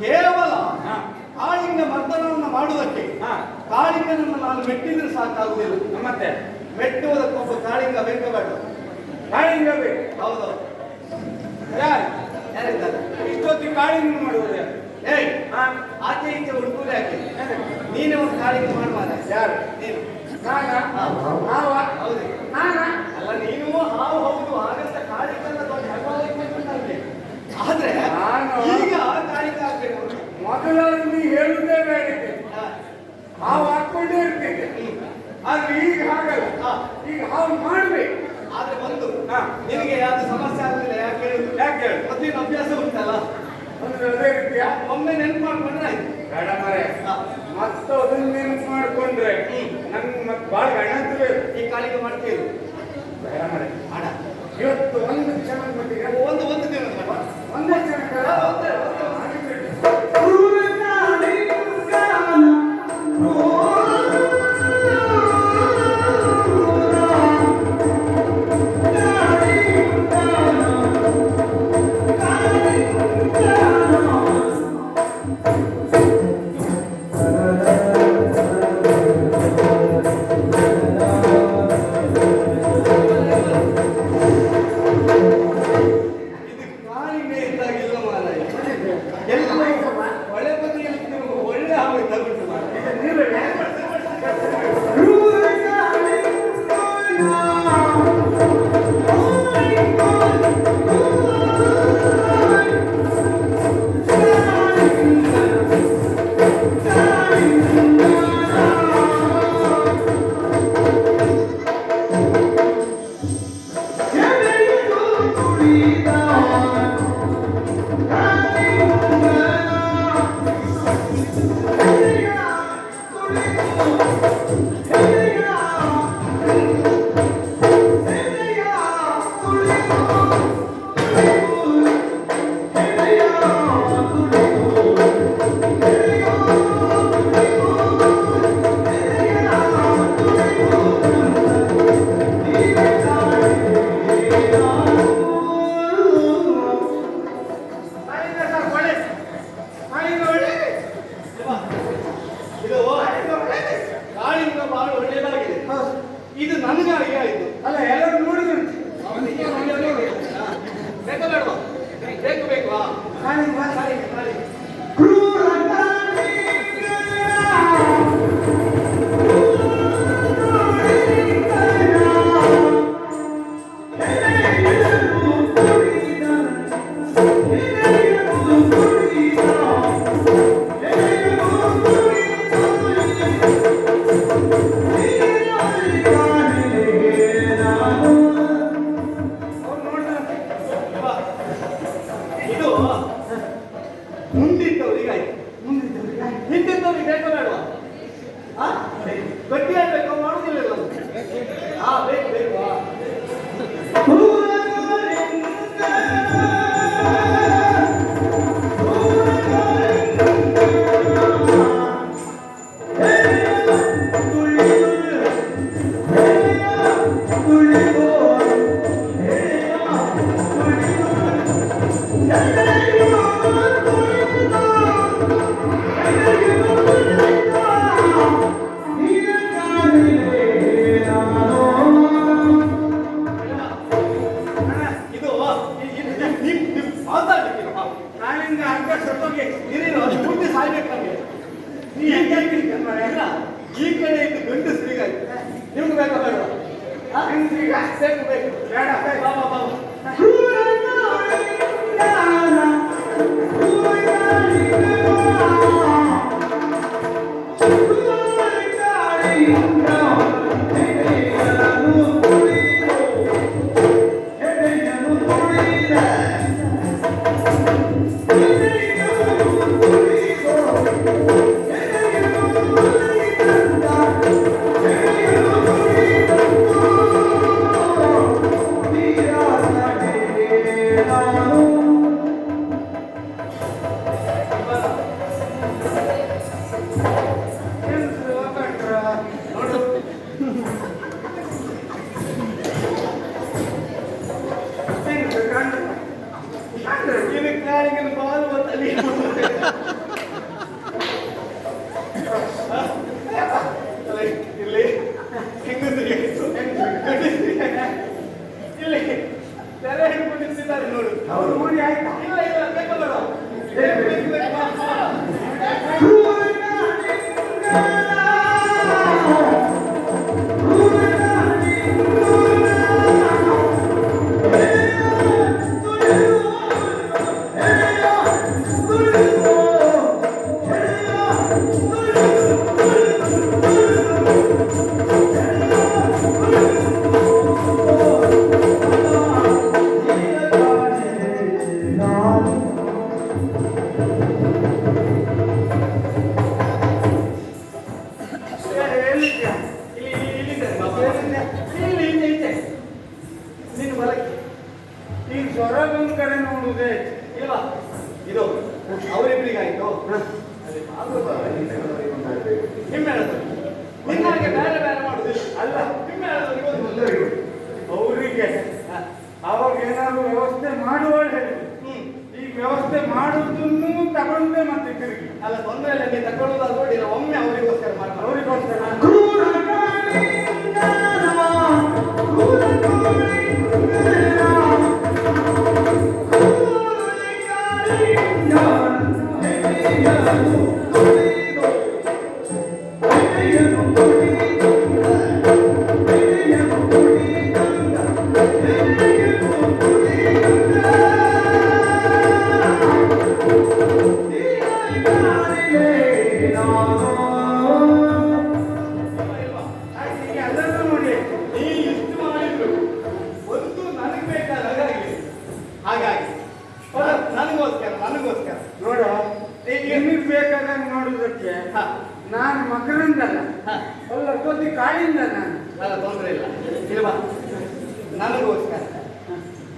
ಕೇವಲ ಕಾಳಿಂಗ ಮರ್ದನವನ್ನು ಮಾಡುವುದಕ್ಕೆ ಕಾಳಿಂಗನನ್ನು ನಾನು ಮೆಟ್ಟಿದ್ರೆ ಸಾಕಾಗುವುದಿಲ್ಲ. ಮತ್ತೆ? ಮೆಟ್ಟುವುದಕ್ಕೊಬ್ಬ ಕಾಳಿಂಗ ಬೇಕು ಬೇಡ. ಕಾಳಿಂಗ ಬೇಕು. ಹೌದು. ಯಾರು? ಯಾರಿದ್ದಾರೆ? ಇಷ್ಟೊತ್ತಿಗೆ ಕಾಳಿಂಗ ಮಾಡುವುದು? ಏಯ್ ಆಚೆ ಈಚೆ ಹುಡುಕುವುದೇ ಯಾಕೆ? ನೀನೇ ಒಂದು ಕಾಳಿಂಗ ಮಾಡುವಾಗ. ಯಾರು? ನೀನು. ನಾನ. ನಾವ ಹೌದು. ನಾನ ಅಲ್ಲ ನೀನು ಹಾವು ಹೌದು. ಹಾಗಂತ ಕಾಳಿಂಗನ ದೊಡ್ಡ ಹೆಬ್ಬಾಳಕ್ಕೆ ನನಗೆ ಆದ್ರೆ ಆಗ್ಬೇಕು ಹೇಳುದೇ ನೀ ಹೇಳುವುದೇ ಬೇಡಿಕೆ ಹಾ. ಹಾವು ಹಾಕೊಂಡೇ ಇರ್ತೇವೆ. ಆದ್ರೆ ಈಗ ಹಾಗಲ್ಲ. ಈಗ ಹಾವು ಮಾಡ್ಬೇಕು ಆದ್ರೆ ಒಂದು. ನಿನಗೆ ಯಾವ್ದು ಸಮಸ್ಯೆ ಆಗಲಿಲ್ಲ ಯಾಕೆ ಹೇಳುದು ಯಾಕೆ ಹೇಳು? ಮೊದಲಿನ ಅಭ್ಯಾಸ ಉಂಟಲ್ಲ ಅಂದ್ರೆ ಅದೇ ರೀತಿಯ ಒಮ್ಮೆ ನೆನ್ಪು ಮಾಡ್ಕೊಂಡ್ರೆ ಆಯ್ತು ಬೇಡ ಮರೆ ಮತ್ತೆ ಅದನ್ನ ನೆನ್ಪು ಮಾಡ್ಕೊಂಡ್ರೆ ಹ್ಮ್. ನಂಗೆ ಮತ್ತೆ ಗಣಂತ ಬೇಕು ಈ ಕಾಲಿಗೆ ಮಾಡ್ತೀವಿ ಬೇಡ ಮರೆ ಮಾಡ ಇವತ್ತು ಒಂದು ಪೂರ್ತಿ ಸಾಯ್ಬೇಕು ನಮಗೆ ನೀ ಹೆಂಗೆ ಈ ಕಡೆ ಇದ್ದು ಗಂಡಸ್ರಿಗಾಯ್ತು ನಿಮ್ಗೆ ಬೇಕಾ ಬೇಡ? ಬೇಕು ಬೇಡ, ಬೇಡ. ಬಾ ذلك القول وتأليفه ಜ್ವರ ಬಂದ ಕಡೆ ನೋಡುದೇ ಇಲ್ವಾ ಇದು ಅವರಿಬ್ಬರಿಗಾಯ್ತು ಹಿಮ್ಮೇಳದವ್ರು ನಿನ್ನಾಗೆ ಬೇರೆ ಬೇರೆ ಮಾಡುದು. ಅಲ್ಲ ತೊಂದರೆಗಳು ಅವರಿಗೆ. ಅವಾಗ ಏನಾದ್ರು ವ್ಯವಸ್ಥೆ ಮಾಡುವಳೆ ಈ ವ್ಯವಸ್ಥೆ ಮಾಡುವುದನ್ನು ತಗೊಂಡೆ ಮತ್ತೆ ತಿರುಗಿ. ಅಲ್ಲ ತೊಂದರೆ ಇಲ್ಲ ನೀವು ತಗೊಳ್ಳೋದು ನೋಡಿ ಒಮ್ಮೆ ಅವರಿಗೋಸ್ಕರ ಮಾಡ್ತಾರೆ ಅವರಿಗೋಸ್ಕರ.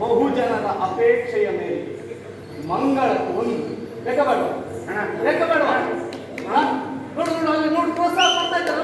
ಬಹು ಜನರ ಅಪೇಕ್ಷೆಯ ಮೇಲೆ. ಮಂಗಳ ಒಂದು ಲೆಕ್ಕ ಬೇಡ. ಲೆಕ್ಕ ಬೇಡ? ನೋಡು ನೋಡು, ಅಲ್ಲಿ ನೋಡಿ, ಪ್ರೋತ್ಸಾಹ ಮಾಡ್ತಾ ಇದ್ದಾರೆ.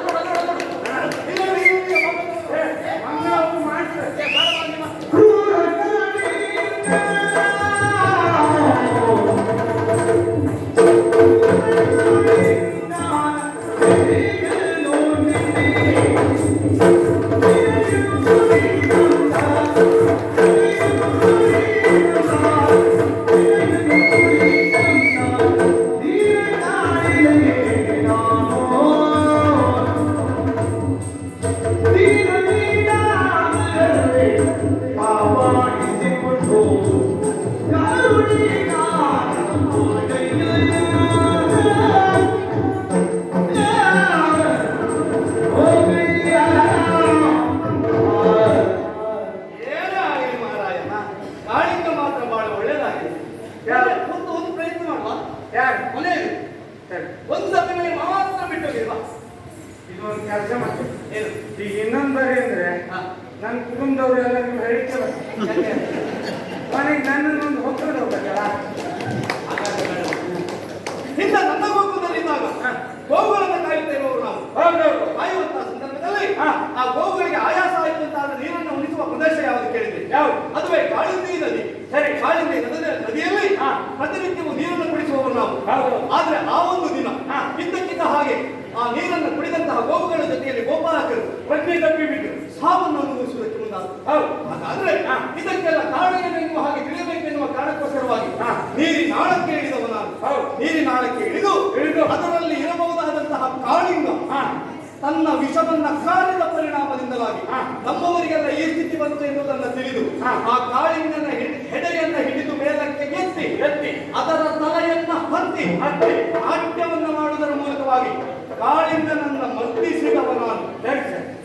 ಮನೆಗೆ ನನ್ನನ್ನೊಂದು ಹೊತ್ಕೊಂಡು ಹೋಗ್ಬೇಕಲ್ಲ. ಹಿಂದೆ ನನ್ನ ಗೋವುಗಳನ್ನು ಕಾಯುತ್ತಾ ಇರುವವರು ನಾವು ಕಾಯುವಂತಹ ಸಂದರ್ಭದಲ್ಲಿ ಆ ಗೋವುಗಳಿಗೆ ಆಯಾಸ ಆಯಿತು ಅಂತ ಆದ್ರೆ ನೀರನ್ನು ಉಳಿಸುವ ಪ್ರದೇಶ ಯಾವುದು ಕೇಳಿದೆ ಯಾವುದು? ಅದುವೇ ಕಾಳಿಂದಿ ನದಿ ಸರಿ. ಕಾಳಿಂದಿ ನದಿ- ನದಿಯಲ್ಲಿ. ಪ್ರತಿನಿತ್ಯವೂ ನೀರನ್ನು ಕುಡಿಸುವವರು ನಾವು. ಆದ್ರೆ ಆ ಒಂದು ದಿನ. ಇದ್ದಕ್ಕಿದ್ದ ಹಾಗೆ ಆ ನೀರನ್ನು ಕುಡಿದಂತಹ ಗೋವುಗಳ ಜೊತೆಯಲ್ಲಿ ಗೋಪಾಲಕರು ಪ್ರಜ್ಞೆ ತಪ್ಪಿ ಬಿದ್ದು ಸಾವನ್ನು ಅನುಭವಿಸುವುದಕ್ಕೆ ಮುಂದಾದರು ಹೌದು ಹಾಗಾದ್ರೆ. ಇದಕ್ಕೆಲ್ಲ ಕಾರಣ ತನ್ನ ವಿಷವನ್ನ ಕಾಲಿನ ಪರಿಣಾಮದಿಂದಲಾಗಿ. ನಮ್ಮವರಿಗೆಲ್ಲ ಈ ಸ್ಥಿತಿ ಬಂತು ಎನ್ನುವುದನ್ನು ತಿಳಿದು ಆ ಕಾಳಿಂಗನ ಹೆಡೆಯನ್ನ ಹಿಡಿದು ಮೇಲಕ್ಕೆ ಎತ್ತಿ ಎತ್ತಿ. ಅದರ ತಲೆಯನ್ನ ಹತ್ತಿ ಹತ್ತಿ. ನಾಟ್ಯವನ್ನು ಮಾಡುವುದರ ಮೂಲಕವಾಗಿ ಕಾಳಿಂಗನನ್ನ ನನ್ನ ನಾನು. ಸಿಗವನ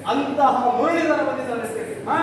ಅಂತಹ ಮುರಳಿದರ ಬಂದಿದ್ದಾನೆ ಹಾ.